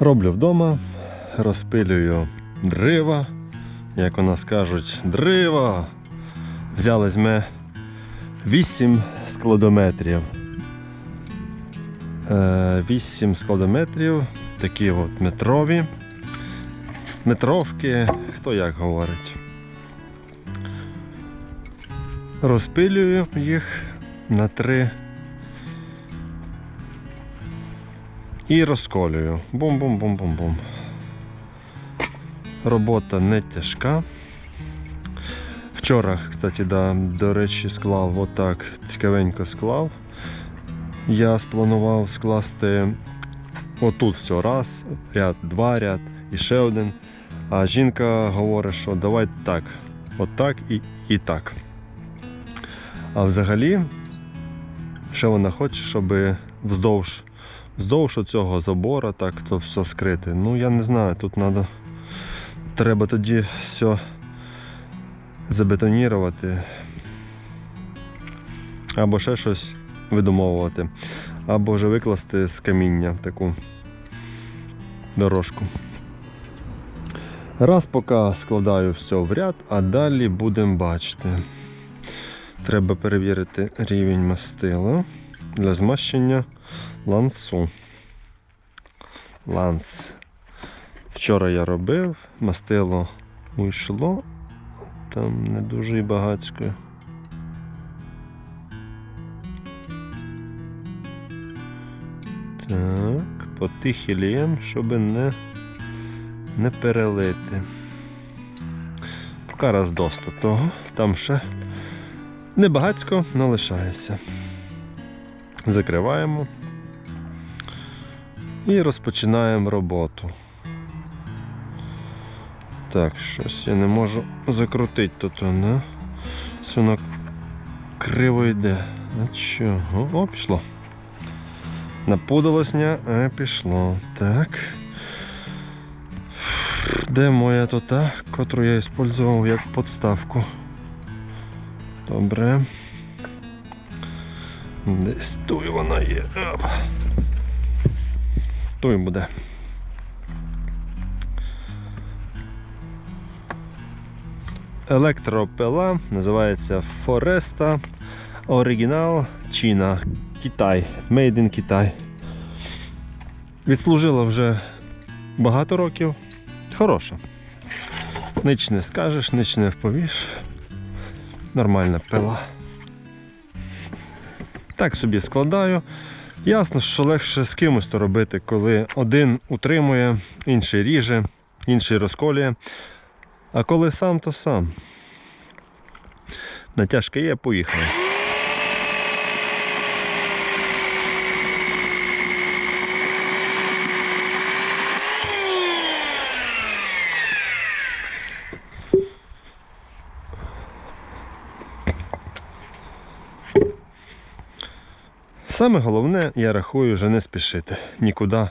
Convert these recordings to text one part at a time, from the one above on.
Роблю вдома, розпилюю дрова, як у нас кажуть, дрова. Взяли ми 8 складометрів. Е, 8 складометрів, такі от метрові. Метровки, хто як говорить. Розпилюю їх на три і розколюю. Бум-бум-бум-бум-бум. Робота не тяжка. Вчора, кстати, да, до речі, склав отак, цікавенько склав. Я спланував скласти отут все раз, ряд, два ряд і ще один. А жінка говорить, що давай так, отак і, і так. А взагалі, ще вона хоче, щоб вздовж, вздовж цього забора так то все скрити. Ну я не знаю, тут треба, треба тоді все забетонірувати. Або ще щось видумовувати. Або вже викласти з каміння таку дорожку. Раз поки складаю все в ряд, а далі будемо бачити. Треба перевірити рівень мастила для змащення лансу. Ланс. Вчора я робив, мастило уйшло, там не дуже і багатсько. Так, потихілієм, щоб не, не перелити. Поки раз доста того, там ще небагацько налишається. Закриваємо і розпочинаємо роботу. Так, щось я не можу закрутити тут, не? Воно криво йде. А чого? О, пішло. Напудалось, а пішло. Так. Де моя тута, котру я використовував як подставку? Добре. Десь тут вона є. Той буде. Електропила називається Foresta Original China Китай. Made in Китай. Відслужила вже багато років. Хороша. Нич не скажеш, нич не вповіш. Нормальна пила. Так собі складаю. Ясно, що легше з кимось то робити, коли один утримує, інший ріже, інший розколює. А коли сам, то сам. Натяжка є, поїхали. Саме головне, я рахую, вже не спішити. Нікуди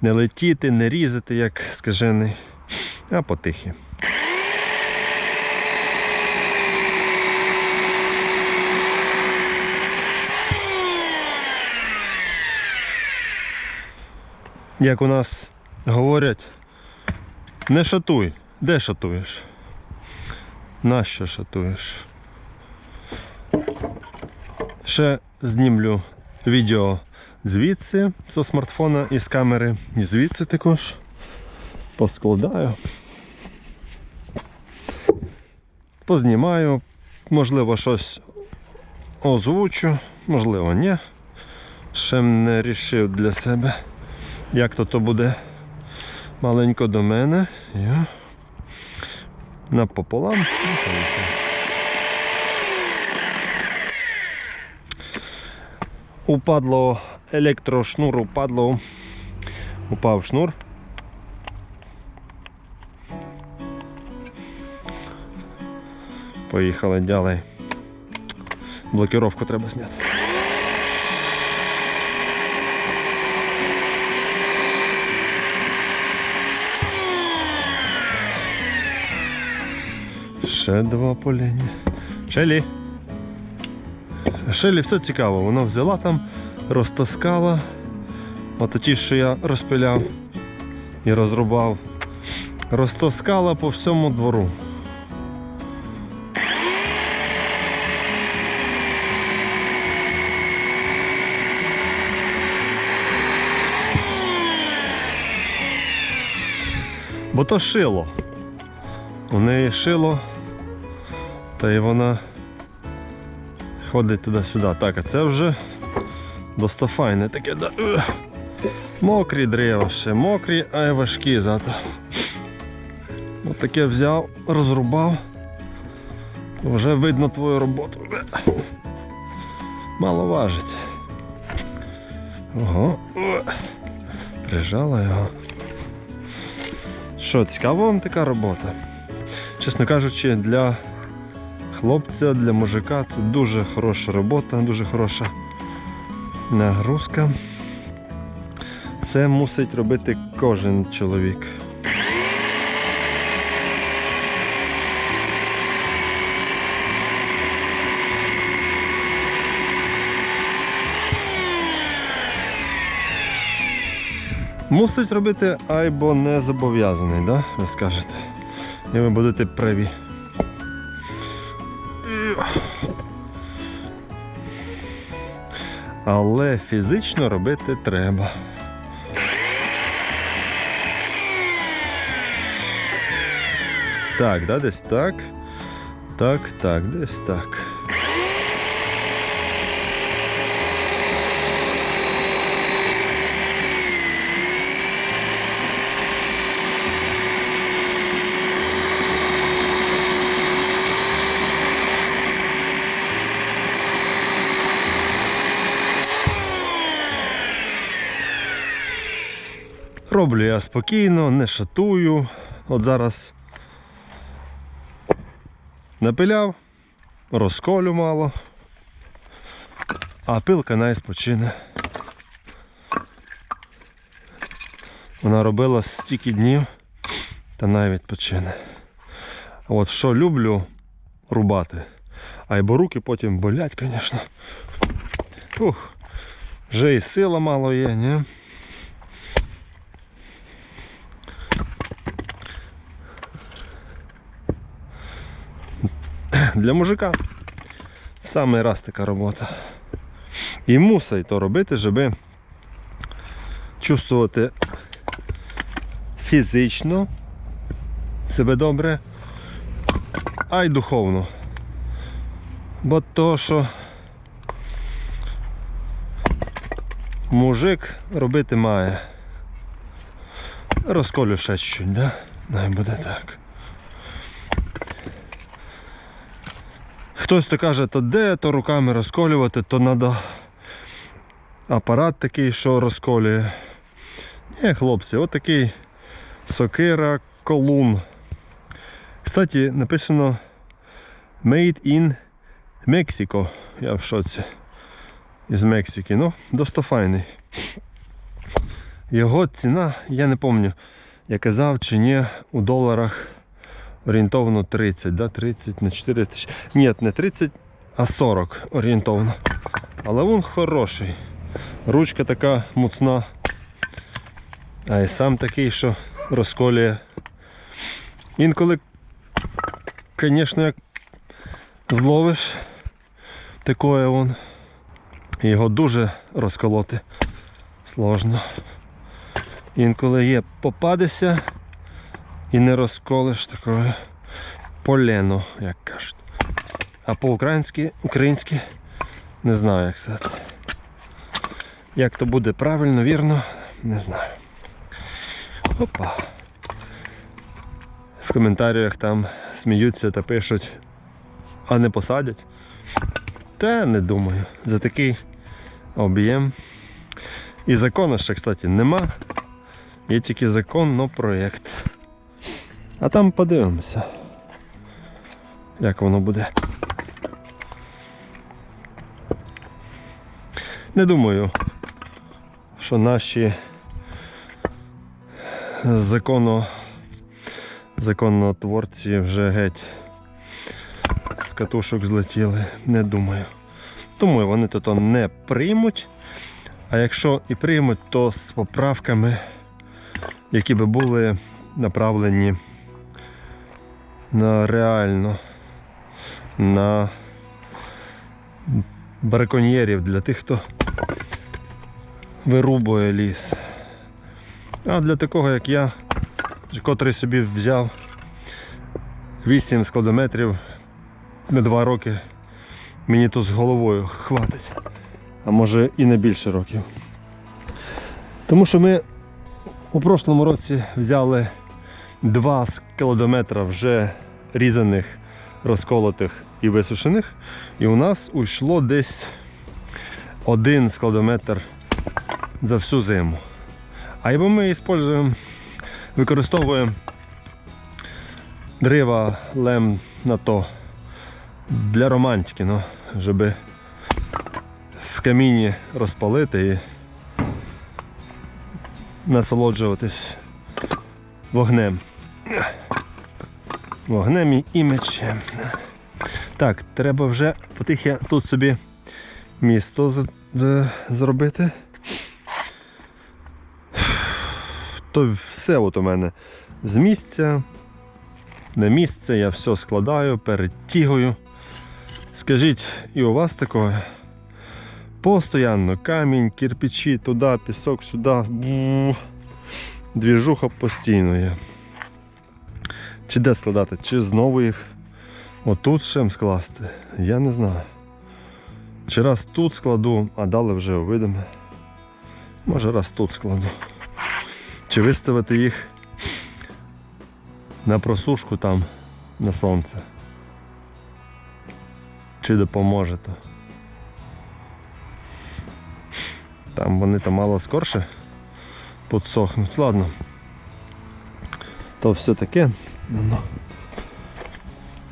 не летіти, не різати, як скажений, а потихі. Як у нас говорять, не шатуй. Де шатуєш? Нащо шатуєш? Ще знімлю відео звідси зі смартфона і з камери, і звідси також поскладаю. Познімаю, можливо, щось озвучу, можливо, ні. Ще не рішив для себе, як то то буде маленько до мене. Я напополам. і поїхав. Упадло електрошнур, упадло. Упав шнур. Поїхали далі. Блокировку треба зняти. Ще два поління. Шелі. Шелі все цікаво, вона взяла там, розтаскала. От ті, що я розпиляв. і розрубав. Розтоскала по всьому двору. Бо то шило. У неї шило, та й вона ходить туди-сюди. Так, а це вже достафайне таке. Да. Мокрі дерева ще, мокрі, а й важкі зато. От таке взяв, розрубав. Вже видно твою роботу. Мало важить. Ого. Прижала його. Що, цікава вам така робота? Чесно кажучи, для хлопця, для мужика це дуже хороша робота, дуже хороша нагрузка. Це мусить робити кожен чоловік. Мусить робити айбо не зобов'язаний, да? ви скажете. І ви будете праві. Але фізично робити треба. Так, да, десь так. Так, так, десь так. Роблю я спокійно, не шатую. От зараз напиляв, розколю мало, а пилка най спочине. Вона робила стільки днів та навіть відпочине. А от що люблю рубати, а й бо руки потім болять, звісно. Вже і сила мало є, ні? Для мужика в самий раз така робота. І мусить то робити, щоб чувствувати фізично себе добре, а й духовно. Бо то, що мужик робити має. Розколю ще чуть-чуть, да? Най буде так. Хтось то каже, то де, то руками розколювати, то треба апарат такий, що розколює. Ні, хлопці, отакий сокира колун. Кстати, написано Made in Mexico. Я в шоці. Із Мексики. Ну, достафайний. Його ціна, я не пам'ятаю, я казав чи ні, у доларах орієнтовно 30, да? 30 на 4 тисячі. Ні, не 30, а 40 орієнтовно. Але він хороший. Ручка така муцна. А і сам такий, що розколює. Інколи, звісно, як зловиш такое вон. Його дуже розколоти сложно. Інколи є попадешся і не розколиш такое полено, як кажуть. А по-українськи, українськи не знаю, як сказати. Як то буде правильно, вірно, не знаю. Опа. В коментарях там сміються та пишуть, а не посадять. Та не думаю. За такий об'єм. І закону ще, кстати, нема. Є тільки закон, но проєкт. А там подивимося, як воно буде. Не думаю, що наші законо, законотворці вже геть з катушок злетіли. Не думаю. Думаю, вони то не приймуть. А якщо і приймуть, то з поправками які би були направлені на реально на браконьєрів для тих, хто вирубує ліс. А для такого, як я, котрий собі взяв 8 складометрів на 2 роки, мені то з головою хватить. А може і на більше років. Тому що ми у прошлому році взяли 2 складометра вже різаних, розколотих і висушених. І у нас уйшло десь один складометр за всю зиму. А якби ми використовуємо, використовуємо дрова лем на то для романтики, ну, щоб в каміні розпалити і насолоджуватись вогнем. Вогнем і- мечем. Так, треба вже потихе тут собі місто зробити. То все от у мене з місця на місце, я все складаю, перетягую. Скажіть, і у вас такое? Постоянно камінь, кирпичі, туди, пісок, сюди. Двіжуха постійно є. Чи де складати, чи знову їх отут ще скласти, я не знаю. Чи раз тут складу, а далі вже увидимо. Може раз тут складу. Чи виставити їх на просушку там на сонце. Чи допоможе то. Там вони там мало скорше підсохнуть. Ладно. То все таке. Ну,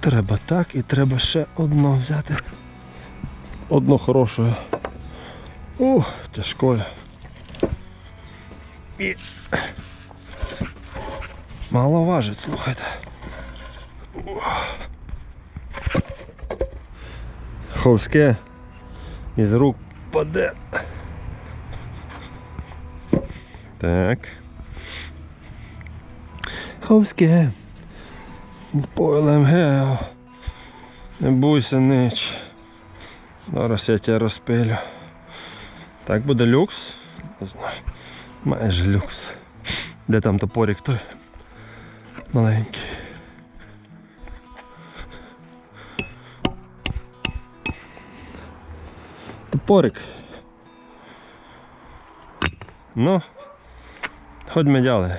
Треба так і треба ще одно взяти. Одно хороше. Ух, тяжкое. І... Мало важить, слухайте. Ховське із рук паде. Так. Ховське. Пойлем гео. Не бойся нич. Зараз я тебе розпилю. Так буде люкс. Не знаю. Майже люкс. Де там топорик той? Маленький. Топорик. Ну, хоч ми дяли.